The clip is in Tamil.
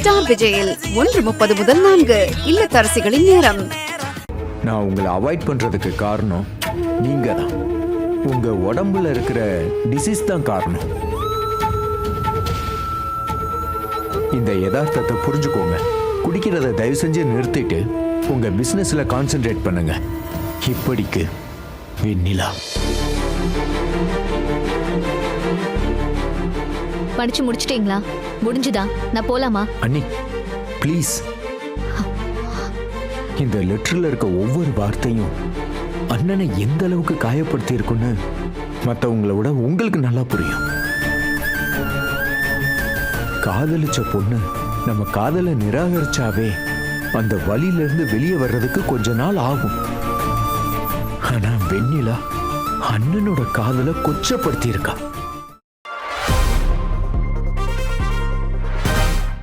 ஸ்டார் விஜயில் ஒன்று முப்பது முதல் நான்கு. இல்லத்தரசிகளின் நேரம். நான் உங்களை அவாய்ட் பண்றதுக்கு காரணம் நீங்க தான் உங்க உடம்புல இருக்கிற டிசீஸ் தான் காரணம். இந்த யதார்த்தத்தை புரிஞ்சுக்கோங்க. குடிக்கிறத தயவு செஞ்சு நிறுத்திட்டு உங்க பிசினஸ்ல கான்சென்ட்ரேட் பண்ணுங்க. இப்படிக்கு வெண்ணிலா. படிச்சு முடிச்சிட்டீங்களா? முடிஞ்சுதா? நான் போலாமா? அண்ணி ப்ளீஸ் இந்த லெட்டர்ல இருக்க ஒவ்வொரு வார்த்தையும் அண்ணனை எந்த அளவுக்கு காயப்படுத்தி இருக்குன்னு மற்றவங்கள விட உங்களுக்கு நல்லா புரியும். காதலிச்ச பொண்ணு நம்ம காதலை நிராகரிச்சாவே அந்த வழியிலிருந்து வெளியே வர்றதுக்கு கொஞ்ச நாள் ஆகும். ஆனா வெண்ணிலா அண்ணனோட காதலை கொச்சப்படுத்தி இருக்கா